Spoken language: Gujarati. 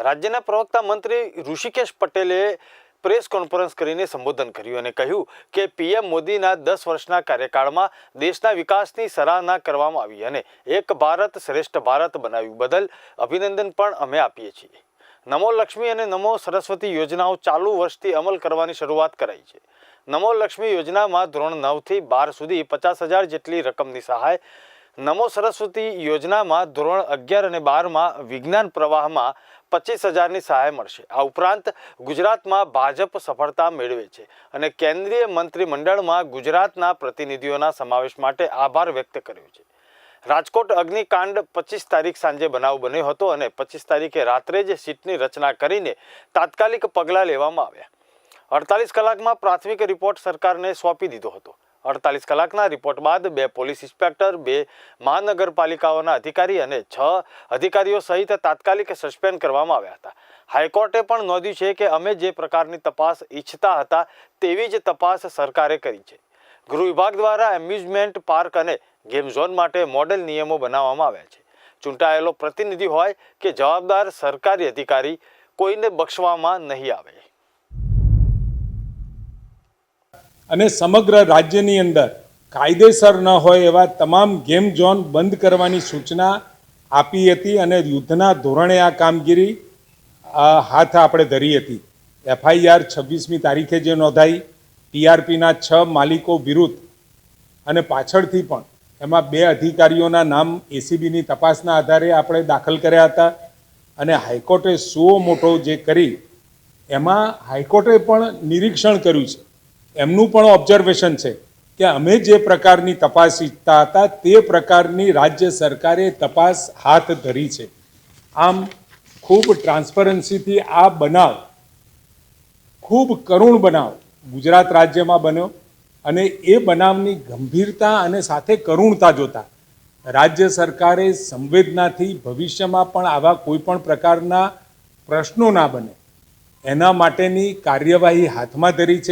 રાજ્યના પ્રવક્તા મંત્રી ઋષિકેશ પટેલે પ્રેસ કોન્ફરન્સ કરીને સંબોધન કર્યું અને કહ્યું કે પીએમ મોદીના દસ વર્ષના કાર્યકાળમાં દેશના વિકાસની સરાહના કરવામાં આવી અને એક ભારત શ્રેષ્ઠ ભારત બનાવ્યું. બદલ અભિનંદન પણ અમે આપીએ છીએ. નમો લક્ષ્મી અને નમો સરસ્વતી યોજનાઓ ચાલુ વર્ષથી અમલ કરવાની શરૂઆત કરાઈ છે. નમો લક્ષ્મી યોજનામાં ધોરણ નવથી બાર સુધી પચાસ હજાર જેટલી રકમની સહાય નમો સરસ્વતી યોજનામાં ધોરણ અગિયાર અને બારમાં વિજ્ઞાન પ્રવાહમાં પચીસ હજારની સહાય મળશે. આ ઉપરાંત ગુજરાતમાં ભાજપ સફળતા મેળવે છે અને કેન્દ્રીય મંત્રીમંડળમાં ગુજરાતના પ્રતિનિધિઓના સમાવેશ માટે આભાર વ્યક્ત કર્યો છે. રાજકોટ અગ્નિકાંડ પચીસ તારીખ સાંજે બનાવ બન્યો હતો અને પચીસ તારીખે રાત્રે જ સીટની રચના કરીને તાત્કાલિક પગલાં લેવામાં આવ્યા. અડતાલીસ કલાકમાં પ્રાથમિક રિપોર્ટ સરકારને સોંપી દીધો હતો. અડતાલીસ કલાકના રિપોર્ટ બાદ બે પોલીસ ઇન્સ્પેક્ટર, બે મહાનગરપાલિકાઓના અધિકારી અને છ અધિકારીઓ સહિત તાત્કાલિક સસ્પેન્ડ કરવામાં આવ્યા હતા. હાઈકોર્ટે પણ નોંધ્યું છે કે અમે જે પ્રકારની તપાસ ઈચ્છતા હતા તેવી જ તપાસ સરકારે કરી છે. ગૃહ વિભાગ દ્વારા એમ્યુઝમેન્ટ પાર્ક અને ગેમ ઝોન માટે મોડેલ નિયમો બનાવવામાં આવ્યા છે. ચૂંટાયેલો પ્રતિનિધિ હોય કે જવાબદાર સરકારી અધિકારી કોઈને બક્ષવામાં નહીં આવે. અને સમગ્ર રાજ્યની અંદર કાયદેસર ન હોય એવા તમામ ગેમ ઝોન બંધ કરવાની સૂચના આપી હતી અને યુદ્ધના ધોરણે આ કામગીરી હાથ આપણે ધરી હતી. એફઆઈઆર છવ્વીસમી તારીખે જે નોંધાઈ, ટીઆરપીના છ માલિકો વિરુદ્ધ અને પાછળથી પણ એમાં બે અધિકારીઓના નામ એસીબીની તપાસના આધારે આપણે દાખલ કર્યા હતા અને હાઈકોર્ટે સુઓ મોટો જે કરી, એમાં હાઈકોર્ટે પણ નિરીક્ષણ કર્યું છે. એમનું પણ ઓબ્ઝર્વેશન છે કે અમે જે પ્રકારની તપાસ ઈચ્છતા હતા તે પ્રકારની રાજ્ય સરકારે તપાસ હાથ ધરી છે. આમ ખૂબ ટ્રાન્સપરન્સીથી આ બનાવ ખૂબ કરુણ બનાવ ગુજરાત રાજ્યમાં બન્યો અને એ બનાવની ગંભીરતા અને સાથે કરુણતા જોતા રાજ્ય સરકારે સંવેદનાથી ભવિષ્યમાં પણ આવા કોઈ પણ પ્રકારના પ્રશ્નો ના બને. એના માટેની કાર્યવાહી હાથમાં ધરી છે.